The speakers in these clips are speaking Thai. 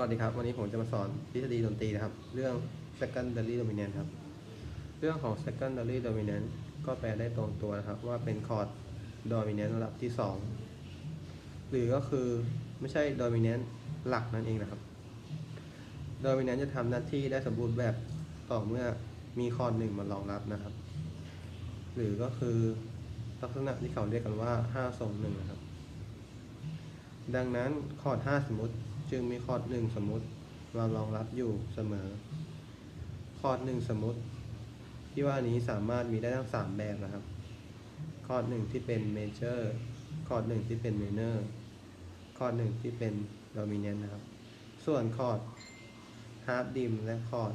วัสดีครับ วันนี้ผมจะมาสอนทฤษฎีดนตรีนะครับ เรื่อง secondary dominant ครับ เรื่องของ secondary dominant ก็แปลได้ตรงตัวนะครับ ว่าเป็นคอร์ด dominant ระดับที่ 2 หรือก็คือไม่ใช่ dominant หลักนั่นเองนะครับ dominant จะทำหน้าที่ได้สมบูรณ์แบบต่อเมื่อมีคอร์ดหนึ่งมารองรับนะครับ หรือก็คือลักษณะที่เขาเรียกกันว่า 5 ทรงหนึ่งนะครับ ดังนั้นคอร์ด 5 สมมติ จึงมีคอร์ด1สมมติมารองรับอยู่เสมอ คอร์ด1สมมติ ที่ว่านี้สามารถมีได้ทั้ง3แบบนะครับ คอร์ด1ที่เป็นเมเจอร์คอร์ด1ที่เป็นเมเนอร์คอร์ด1ที่เป็นโดมิเนนต์นะครับ ส่วนคอร์ดฮาร์ดดิมและคอร์ด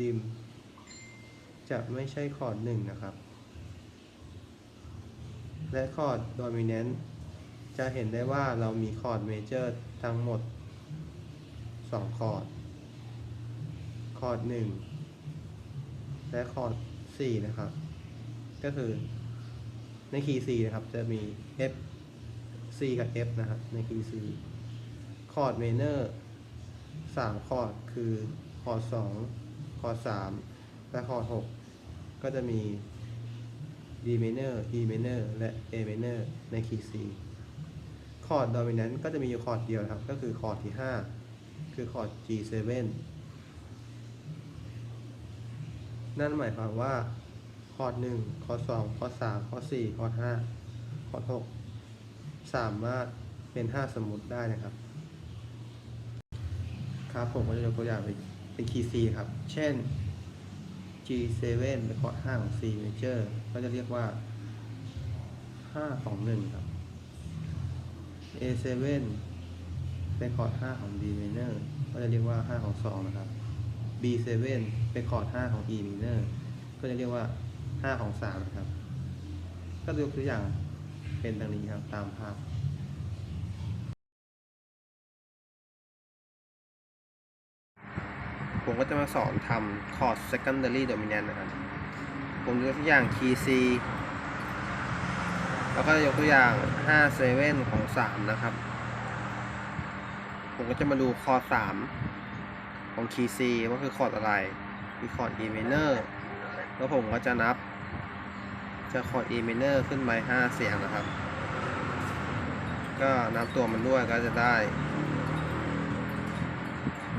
ดิมจะไม่ใช่คอร์ด1นะครับ และคอร์ดโดมิเนนต์ จะเห็นได้ว่าเรามีคอร์ดเมเจอร์ทั้งหมด 2 คอร์ด คอร์ด 1 และคอร์ด 4 นะครับ ก็คือในคีย์ C นะครับ จะมี F C กับ F นะครับ ในคีย์ C คอร์ดเมเนอร์3คอร์ดคือคอร์ด2คอร์ด3และคอร์ด6ก็จะมี D minor E minor และ A minor ในคีย์ C คอร์ด dominant ก็จะมีอยู่คอร์ดเดียวครับ ก็คือคอร์ดที่ 5 คือคอร์ด G7 นั่นหมายความว่า คอร์ด1คอร์ด2คอร์ด3คอร์ด4คอร์ด5คอร์ด6สามารถเป็น 5 สมมุติได้นะครับ ครับผมก็จะยกตัวอย่างเป็นเป็นคีย์ C ครับ เช่น G7 เป็นคอร์ด5ของ C major ก็จะเรียกว่า 5 ของ 1 ครับ A7 เป็นคอร์ด5ของ D minor ก็จะเรียกว่า 5 ของ 2 นะครับ B7 เป็นคอร์ด5ของ E minor ก็จะเรียกว่า 5 ของ 3 นะครับ ก็ยกตัวอย่างเป็นดังนี้ครับ ตามภาพผมก็จะมาสอนทำคอร์ด secondary dominant นะครับ ผมยกตัวอย่าง key C แล้วก็ยกตัวอย่าง5 7ของ 3 นะครับ ผมก็จะมาดูคอร์ด3ของ key C ว่าคือคอร์ดอะไรคือคอร์ด E minor แล้วผมก็จะนับ จะคอร์ด E minor ขึ้นไป5เสียงนะครับ ก็นับตัวมันด้วยก็จะได้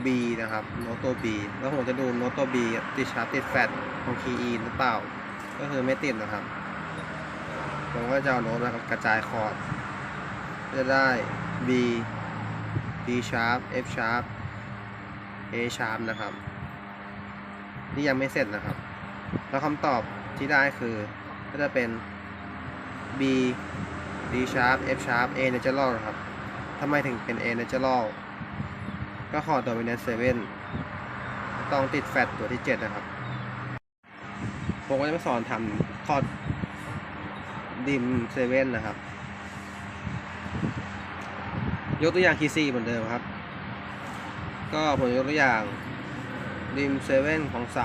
B นะครับ โน้ตตัว B แล้วผมจะดูโน้ตตัว B ติดชาร์ปติดแฟตของคีย์ E หรือเปล่า ก็คือไม่ติดนะครับ ผมก็จะเอาโน้ตมากระจายคอร์ดจะได้ B D sharp F sharp A sharp นะครับ นี่ยังไม่เสร็จนะครับ แล้วคำตอบที่ได้คือก็จะเป็น B D sharp F sharp A natural นะครับทำไมถึงเป็น A natural ก็คอร์ด dominant 7ต้องติดแฟตตัวที่ 7 นะครับ ผมก็จะมาสอนทำคอร์ด ดิม7นนะครับ ยกตัวอย่างคีย์ C เหมือนเดิมครับ ก็ผมยกตัวอย่างดิม7ของ3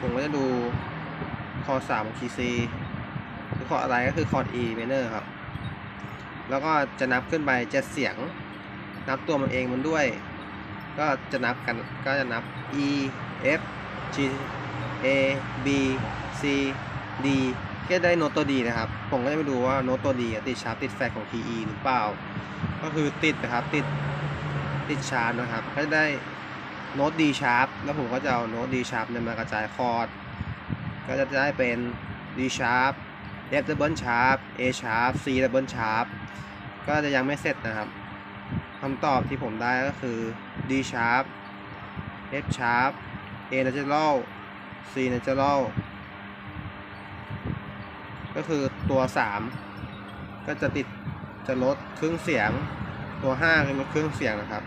ผมก็จะดูคอร์ด3ของคีย์ C คือคออะไรก็คือคอร์ด E minor ครับ แล้วก็จะนับขึ้นไปจ็ดเสียงนับตัวมันเองมันด้วย ก็จะนับกันก็จะนับ E F G A B C D ก็ได้โน้ตตัวดีนะครับ ผมก็จะไปดูว่าโน้ตตัวดีติดชาร์ปติดแฟกของ T E หรือเปล่า ก็คือติดนะครับติดติดชาร์ปนะครับก็ได้โน้ต D sharp แล้วผมก็จะเอาโน้ต D sharp เนี่ยมากระจายคอร์ดก็จะได้เป็น D sharp F double sharp A sharp C double sharp ก็จะยังไม่เสร็จนะครับคำตอบที่ผมได้ก็คือ D sharp F sharp A natural C natural ก็คือตัว 3 ก็จะติดจะลดครึ่งเสียง ตัว5ก็ลดครึ่งเสียงนะครับ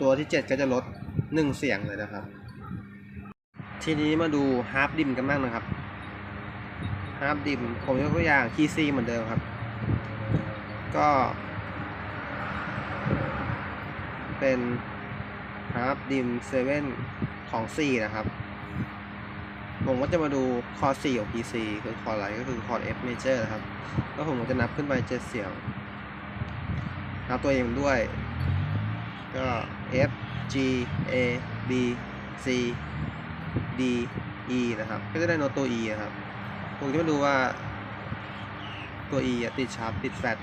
ตัวที่ 7 ก็จะลด 1 เสียงเลยนะครับ ทีนี้มาดูฮาร์ปดิมกันบ้างนะครับฮาร์ปดิมผมยกตัวอย่างคีซีเหมือนเดิมครับ ก็ เป็นฮาร์ปดิมเซเว่นของ 4 นะครับ ผมก็จะมาดูคอร์ด4ของ PC คือคอร์อะไรก็คือคอร์ด F major นะครับ แล้วผมก็จะนับขึ้นไป7เสียง นับตัวเองด้วย ก็ F G A B C D E นะครับ ก็จะได้โน้ตตัว E นะครับ ผมจะมาดูว่าตัว E อะติดชาร์ปติดแฟต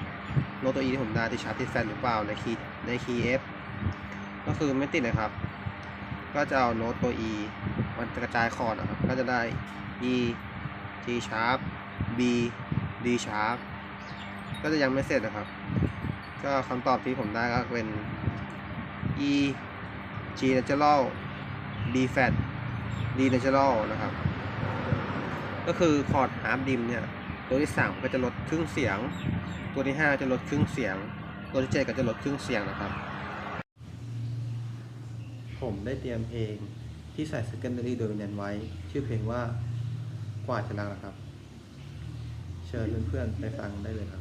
โน้ตตัว E ที่ผมได้ติดชาร์ปติดแฟตหรือเปล่าในคีย์ในคีย์ F ก็คือไม่ติดนะครับ ก็จะเอาโน้ตตัว E มันจะกระจายคอร์ดนะครับ ก็จะได้ E G sharp B D sharp ก็จะยังไม่เสร็จนะครับ ก็คำตอบที่ผมได้ก็เป็น E G natural D flat D natural นะครับ ก็คือคอร์ดฮาร์ปดิมเนี่ย ตัวที่ 3 ก็จะลดครึ่งเสียง ตัวที่ 5 จะลดครึ่งเสียง ตัวที่ 7 ก็จะลดครึ่งเสียงนะครับ ผมได้เตรียมเพลงที่ใส่ secondary dominant ไว้ ชื่อเพลงว่ากว่าจะรักนะครับ เชิญเพื่อนๆไปฟังได้เลยครับ